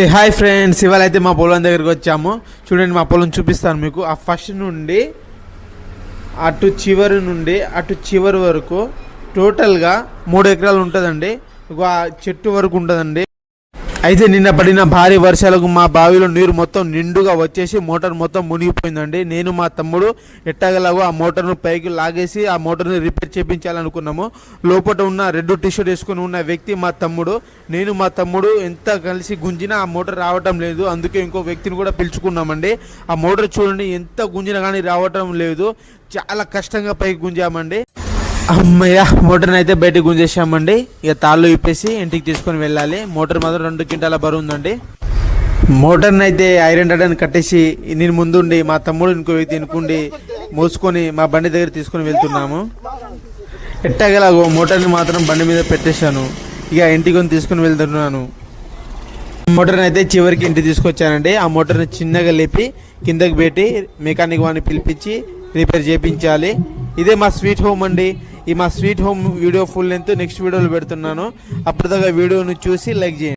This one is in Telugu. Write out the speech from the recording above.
ఏ హాయ్ ఫ్రెండ్స్ ఇవాళ అయితే మా పొలం దగ్గరికి వచ్చాము. చూడండి మా పొలం చూపిస్తాను మీకు. ఆ ఫస్ట్ నుండి అటు చివరి నుండి అటు చివరి వరకు టోటల్గా మూడు ఎకరాలు ఉంటుందండి. ఒక చెట్టు వరకు ఉంటుందండి. అయితే నిన్న పడిన భారీ వర్షాలకు మా బావిలో నీరు మొత్తం నిండుగా వచ్చేసి మోటార్ మొత్తం మునిగిపోయిందండి. నేను మా తమ్ముడు ఎట్టగలాగో ఆ మోటార్ను పైకి లాగేసి ఆ మోటార్ని రిపేర్ చేయించాలనుకున్నాము లోపల ఉన్న రెడ్ టీషర్ట్ వేసుకుని ఉన్న వ్యక్తి మా తమ్ముడు నేను మా తమ్ముడు ఎంత కలిసి గుంజినా ఆ మోటార్ రావటం లేదు. అందుకే ఇంకో వ్యక్తిని కూడా పిలుచుకున్నామండి. ఆ మోటార్ చూడండి ఎంత గుంజినా కానీ రావటం లేదు. చాలా కష్టంగా పైకి గుంజామండి. అమ్మయ్య మోటార్ని అయితే బయటకు గుంజేసామండి ఇక తాళ్ళు ఇప్పేసి ఇంటికి తీసుకొని వెళ్ళాలి. మోటార్ మాత్రం రెండు క్వింటాల బరువు ఉందండి. మోటార్ని అయితే ఐరన్ అని కట్టేసి నేను ముందుండి మా తమ్ముడు ఇంకో వ్యక్తి ఇనుకుండి మోసుకొని మా బండి దగ్గర తీసుకొని వెళ్తున్నాము. ఎట్టగలాగో మోటార్ని మాత్రం బండి మీద పెట్టేశాను. ఇక ఇంటికి కొని తీసుకొని వెళ్తున్నాను. మోటార్ని అయితే చివరికి ఇంటికి తీసుకొచ్చానండి. ఆ మోటార్ని చిన్నగా లేపి కిందకి పెట్టి మెకానిక్ వాడిని పిలిపించి రిపేర్ చేయించాలి ఇదే మా స్వీట్ హోమ్ అండి. ఈ మా sweet home video full length next వీడియోలో పెడుతున్నాను. అప్పటిదాకా వీడియోను చూసి లైక్ చేయండి.